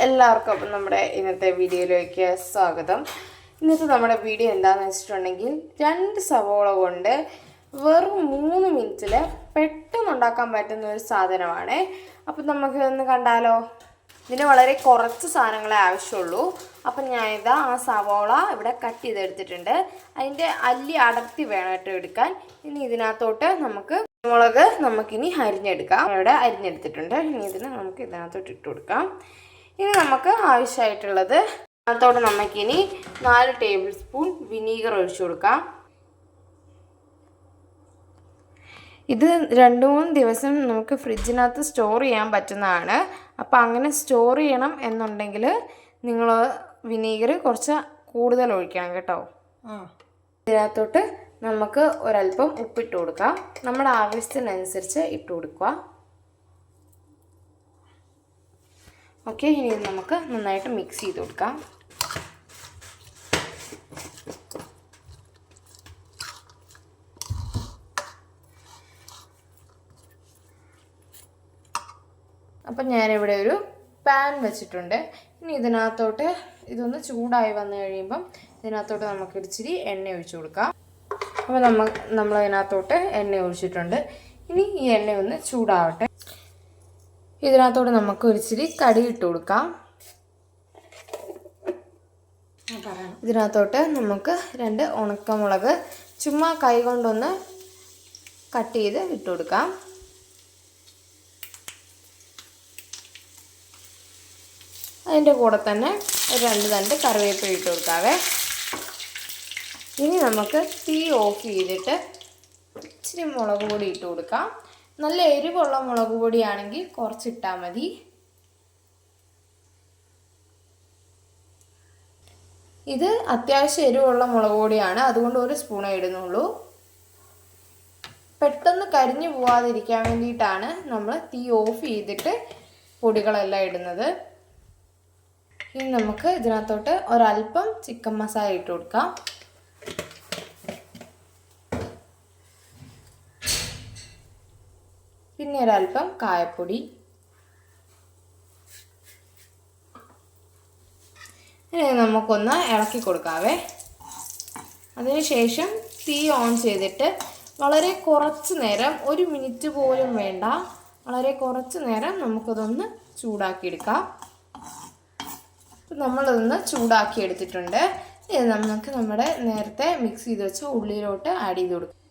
എല്ലാവർക്കും നമ്മുടെ ഇന്നത്തെ വീഡിയോയിലേക്ക് സ്വാഗതം. ഇന്നത്തെ നമ്മുടെ വീഡിയോ എന്താണെന്ന് വെച്ചിട്ടുണ്ടെങ്കിൽ രണ്ട് സവോള കൊണ്ട് വെറും മൂന്ന് മിനിറ്റിൽ പെട്ടെന്ന് ഉണ്ടാക്കാൻ പറ്റുന്ന ഒരു സാധനമാണ്. അപ്പം നമുക്ക് ഒന്ന് കണ്ടാലോ? ഇതിന് വളരെ കുറച്ച് സാധനങ്ങളെ ആവശ്യമുള്ളൂ. അപ്പം ഞാനിതാ ആ സവോള ഇവിടെ കട്ട് ചെയ്തെടുത്തിട്ടുണ്ട്. അതിന്റെ അല്ലി അടർത്തി വേണം കേട്ടോ എടുക്കാൻ. ഇനി ഇതിനകത്തോട്ട് നമുക്ക് മുളക് നമുക്കിനി അരിഞ്ഞെടുക്കാം. ഇവിടെ അരിഞ്ഞെടുത്തിട്ടുണ്ട്. ഇനി ഇതിന് നമുക്ക് ഇതിനകത്തോട്ട് ഇട്ട് കൊടുക്കാം. ഇനി നമുക്ക് ആവശ്യമായിട്ടുള്ളത് അതിനകത്തോട്ട് നമുക്കിനി നാല് ടേബിൾ സ്പൂൺ വിനീഗർ ഒഴിച്ചു കൊടുക്കാം. ഇത് രണ്ട് മൂന്ന് ദിവസം നമുക്ക് ഫ്രിഡ്ജിനകത്ത് സ്റ്റോർ ചെയ്യാൻ പറ്റുന്നതാണ്. അപ്പോൾ അങ്ങനെ സ്റ്റോർ ചെയ്യണം എന്നുണ്ടെങ്കിൽ നിങ്ങൾ വിനീഗർ കുറച്ച് കൂടുതൽ ഒഴിക്കണം കേട്ടോ. ഇതിനകത്തോട്ട് നമുക്ക് ഒരല്പം ഉപ്പിട്ട് കൊടുക്കാം. നമ്മുടെ ആവശ്യത്തിനനുസരിച്ച് ഇട്ട് കൊടുക്കുക. ഓക്കെ ഇനി നമുക്ക് നന്നായിട്ട് മിക്സ് ചെയ്ത് കൊടുക്കാം. അപ്പം ഞാനിവിടെ ഒരു പാൻ വെച്ചിട്ടുണ്ട്. ഇനി ഇതിനകത്തോട്ട് ഇതൊന്ന് ചൂടായി വന്നു കഴിയുമ്പം ഇതിനകത്തോട്ട് നമുക്ക് ഇച്ചിരി എണ്ണ ഒഴിച്ചു കൊടുക്കാം. അപ്പോൾ നമ്മൾ അതിനകത്തോട്ട് എണ്ണ ഒഴിച്ചിട്ടുണ്ട്. ഇനി ഈ എണ്ണ ഒന്ന് ചൂടാവട്ടെ. ഇതിനകത്തോട്ട് നമുക്ക് ഒരിച്ചിരി കടി ഇട്ട് കൊടുക്കാം. ഇതിനകത്തോട്ട് നമുക്ക് രണ്ട് ഉണക്കമുളക് ചുമ്മാ കൈ കൊണ്ടൊന്ന് കട്ട് ചെയ്ത് ഇട്ട് കൊടുക്കാം. അതിന്റെ കൂടെ തന്നെ ഒരു രണ്ട് തണ്ട് കറിവേപ്പില ഇട്ട് കൊടുക്കാവേ. ഇനി നമുക്ക് തീ ഓഫ് ചെയ്തിട്ട് ഇച്ചിരി മുളക് പൊടി ഇട്ട് കൊടുക്കാം. നല്ല എരിവുള്ള മുളക് പൊടിയാണെങ്കിൽ കുറച്ചിട്ടാൽ മതി. ഇത് അത്യാവശ്യം എരിവുള്ള മുളക് പൊടിയാണ്. അതുകൊണ്ട് ഒരു സ്പൂണേ ഇടുന്നുള്ളൂ. പെട്ടെന്ന് കരിഞ്ഞു പോവാതിരിക്കാൻ വേണ്ടിയിട്ടാണ് നമ്മൾ തീ ഓഫ് ചെയ്തിട്ട് പൊടികളെല്ലാം ഇടുന്നത്. ഇനി നമുക്ക് ഇതിനകത്തോട്ട് ഒരല്പം ചിക്കൻ മസാല ഇട്ട് കൊടുക്കാം. പിന്നെ ഒരല്പം കായപ്പൊടി. ഇനി നമുക്കൊന്ന് ഇളക്കി കൊടുക്കാവേ. അതിനുശേഷം തീ ഓൺ ചെയ്തിട്ട് വളരെ കുറച്ച് നേരം ഒരു മിനിറ്റ് പോലും വേണ്ട വളരെ കുറച്ച് നേരം നമുക്കതൊന്ന് ചൂടാക്കിയെടുക്കാം. നമ്മളതൊന്ന് ചൂടാക്കി എടുത്തിട്ടുണ്ട് ഇത് നമുക്ക് നമ്മുടെ നേരത്തെ മിക്സ് ചെയ്ത് വെച്ച ഉള്ളിയിലോട്ട് ആഡ് ചെയ്ത് കൊടുക്കാം.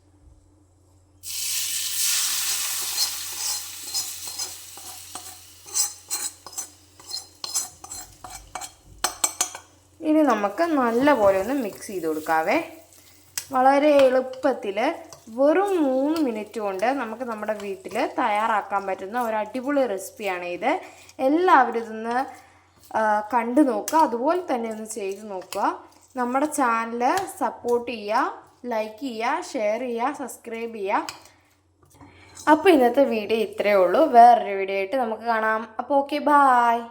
ഇനി നമുക്ക് നല്ലപോലെ ഒന്ന് മിക്സ് ചെയ്ത് കൊടുക്കാവേ. വളരെ എളുപ്പത്തിൽ വെറും മൂന്ന് മിനിറ്റ് കൊണ്ട് നമുക്ക് നമ്മുടെ വീട്ടിൽ തയ്യാറാക്കാൻ പറ്റുന്ന ഒരു അടിപൊളി റെസിപ്പിയാണ് ഇത്. എല്ലാവരും ഇതൊന്ന് കണ്ടു നോക്കുക. അതുപോലെ തന്നെ ഒന്ന് ചെയ്ത് നോക്കുക. നമ്മുടെ ചാനൽ സപ്പോർട്ട് ചെയ്യുക ലൈക്ക് ചെയ്യുക ഷെയർ ചെയ്യുക സബ്സ്ക്രൈബ് ചെയ്യുക. അപ്പോൾ ഇന്നത്തെ വീഡിയോ ഇത്രയേ ഉള്ളൂ. വേറൊരു വീഡിയോ ആയിട്ട് നമുക്ക് കാണാം. അപ്പോൾ ഓക്കെ ബായ്